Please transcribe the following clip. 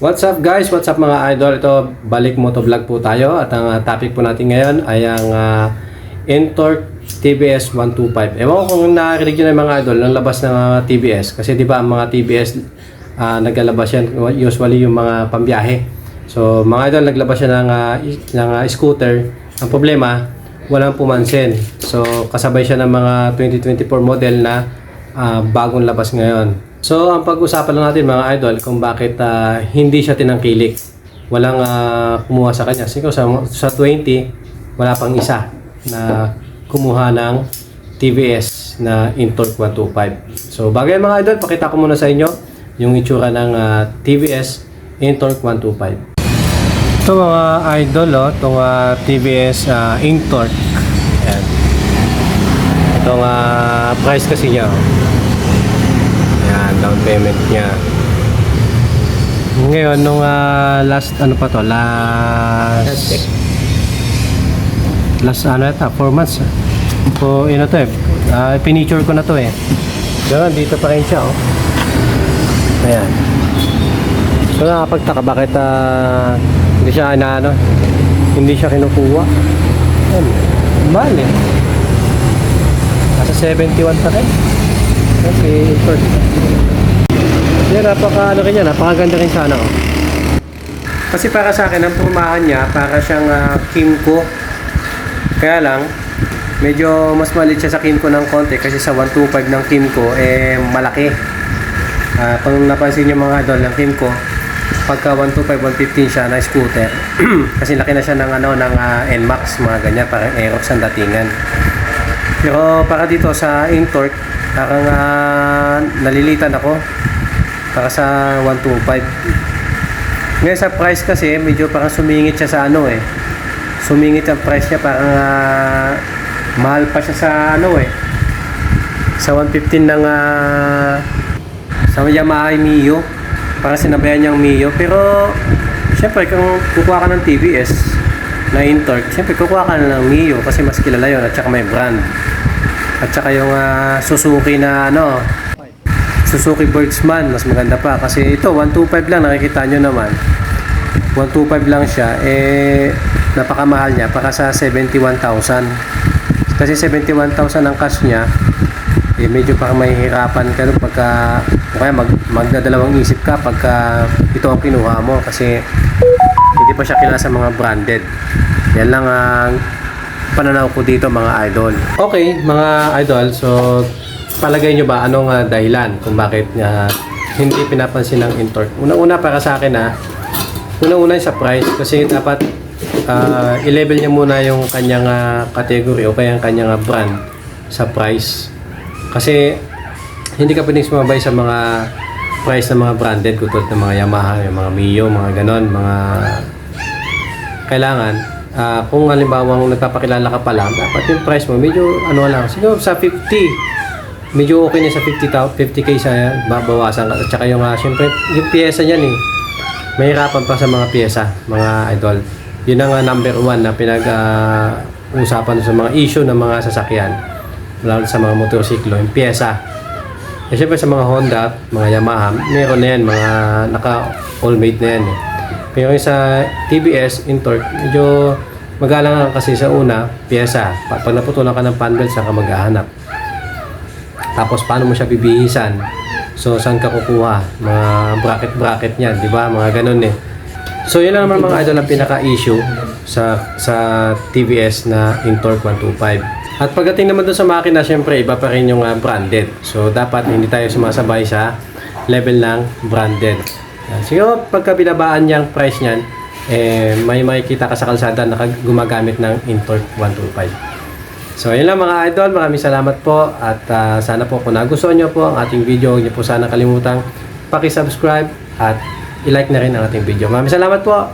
What's up guys? What's up mga idol? Ito, balik motovlog po tayo at ang uh, topic po natin ngayon ay ang uh, Entorq TBS 125. Ewan ko kung nakarinig nyo na mga idol ng labas ng mga TBS kasi di ba ang mga TBS uh, naglalabas yan usually yung mga pambiyahe. So mga idol naglabas siya ng, uh, ng uh, scooter. Ang problema, walang pumansin. So kasabay siya ng mga 2024 model na ah, bagong labas ngayon. So, ang pag-usapan lang natin mga idol kung bakit ah, hindi siya tinangkilik. Walang ah, kumuha sa kanya. Siguro sa, sa 20, wala pang isa na kumuha ng TVS na Intorq 125. So, bago yan mga idol, pakita ko muna sa inyo yung itsura ng ah, TVS Intorq 125. Ito mga idol, oh, itong ah, TVS uh, Intorq. Ayan. Itong ah, price kasi niya. oh. Down payment niya. Ngayon, nung ah, last, ano pa to? Last... Last, ano ito? 4 months. So, yun na to eh. Uh, piniture ko na to eh. Pero dito pa rin siya, oh. Ayan. So, nakapagtaka, bakit ah, hindi siya, na, ano, hindi siya kinukuha. Ayan. Mahal eh. Nasa 71 pa rin. Okay, first. Yan, napaka ano rin yan, napakaganda rin sana. Oh. Kasi para sa akin, ang pumahan niya, para siyang ah, Kimco. Kaya lang, medyo mas maliit siya sa Kimco ng konti kasi sa 125 ng Kimco, eh, malaki. Ah, kung napansin niyo mga idol ng Kimco, pagka 125, 115 siya na scooter, kasi laki na siya ng, ano, ng ah, NMAX, mga ganyan, parang Aerox ang datingan. Pero para dito sa Intorq, parang ah, nalilitan ako. Para sa 125. Ngayon sa price kasi, medyo parang sumingit siya sa ano eh. Sumingit ang price niya, parang ah, mahal pa siya sa ano eh. Sa 115 ng ah, sa Yamaha Mio. Para sinabayan niyang Mio. Pero, syempre, kung kukuha ka ng TVS na Intorq, syempre kukuha ka ng Mio kasi mas kilala yon at saka may brand. At saka yung ah, Suzuki na ano, Suzuki Bergsman, mas maganda pa. Kasi ito, 125 lang, nakikita nyo naman. 125 lang siya, eh, napakamahal niya, para sa 71,000. Kasi 71,000 ang cash niya, eh, medyo parang mahihirapan ka doon pagka, o kaya mag, magdadalawang isip ka pagka ito ang kinuha mo. Kasi, hindi pa siya kilala sa mga branded. Yan lang ang pananaw ko dito mga idol. Okay, mga idol, so palagay nyo ba anong ah, dahilan kung bakit nga hindi pinapansin ng Intorq? Una-una para sa akin ha, una-una yung sa price kasi dapat ah, i-level niya muna yung kanyang ah, category o kaya ang kanyang ah, brand sa price. Kasi hindi ka pwedeng sumabay sa mga price ng mga branded katulad ng mga Yamaha, yung mga Mio, mga ganon, mga kailangan ah, kung halimbawa nagpapakilala ka pa lang, dapat yung price mo medyo ano lang, siguro sa 50 medyo okay na sa 50 tao, 50k sa babawasan ka. At saka yung, uh, syempre, yung pyesa niyan eh. Mahirapan pa sa mga pyesa, mga idol. Yun ang uh, number one na pinag-usapan sa mga issue ng mga sasakyan. Lalo sa mga motorsiklo, yung pyesa. Eh, syempre sa mga Honda, mga Yamaha, meron na yan, mga naka-all-made na yan eh. Pero sa TBS, Intorq, medyo magalang kasi sa una, pyesa. Pag naputulan ka ng panbelt, saan ka maghahanap. Tapos paano mo siya bibihisan? So saan ka kukuha? Mga bracket-bracket niyan, di ba? Mga ganun eh. So yun lang naman mga idol ang pinaka-issue sa sa TVS na Intorq 125. At pagdating naman doon sa makina, syempre iba pa rin yung ah, branded. So dapat hindi tayo sumasabay sa level ng branded. Yan. Siguro pagka binabaan price niyan, eh, may makikita ka sa kalsada na gumagamit ng Intorq 125. So, yun lang mga idol. Maraming salamat po. At ah, sana po kung nagustuhan nyo po ang ating video, huwag nyo po sana kalimutang pakisubscribe at i-like na rin ang ating video. Maraming salamat po.